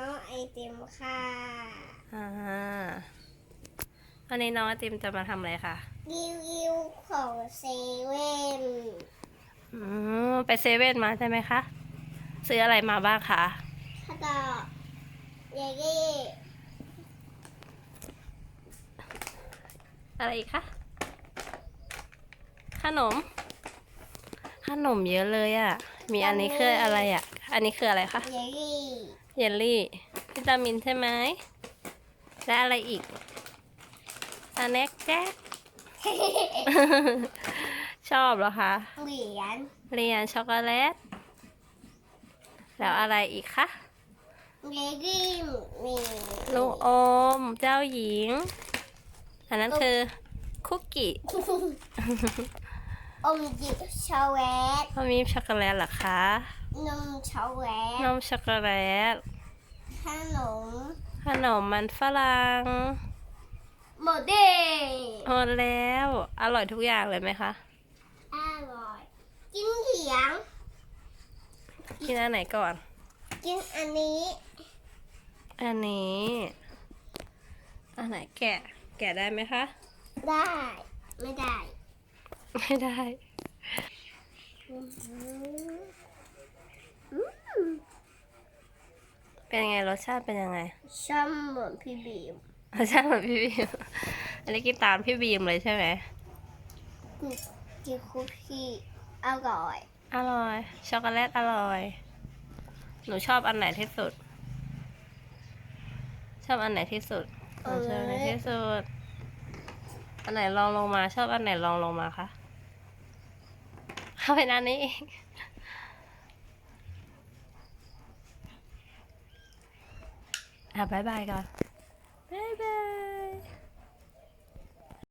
น้องไอติมค่ะอ่าวันนี้น้องไอติมจะมาทำอะไรคะรีวิวของเซเว่นอืมไปเซเว่นมาใช่ไหมคะ ซื้ออะไรมาบ้างคะข้าวดอกเยลลี่อะไรอีกคะ ขนม ขนมเยอะเลยอะ่ะ มีอันนี้คืออะไรอะ่ะ อันนี้คืออะไรคะเยลลี่ เยลลี่วิตามินใช่ไหมและอะไรอีกสแน็คแจ๊กชอบเหรอคะ เหรียญเรียนช็อกโกแลต แล้วอะไรอีกคะเยลลี่มีลูกอม เจ้าหญิง อันนั้นคือคุกกี้ อมจิบช็อกโกแลตเขามีช็อกโกแลตเหรอคะ นมช็อกโกแลนตมช็อกโกแลต ขนมขนมมันฝรั่งหมดเด้หมดแล้ว อร่อยทุกอย่างเลยไหมคะ อร่อย กินเขียง กินอันไหนก่อน กินอันนี้ อันนี้ อันไหนแกะ แกะได้ไหมคะ ได้ ไม่ได้ ไม่ได้ เป็นยังไงรสชาติเป็นยังไงชอบเหมือนพี่บีมรสชาติเหมือนพี่บีม อันนี้กินตามพี่บีมเลยใช่ไหมกินคุกกี้อร่อย อร่อย ช็อกโกแลตอร่อย หนูชอบอันไหนที่สุด ชอบอันไหนที่สุดหนูชอบอันไหนที่สุด อันไหนลองลงมา ชอบอันไหนลองลงมาคะ เข้าไปนานนี้เอง อะบายบา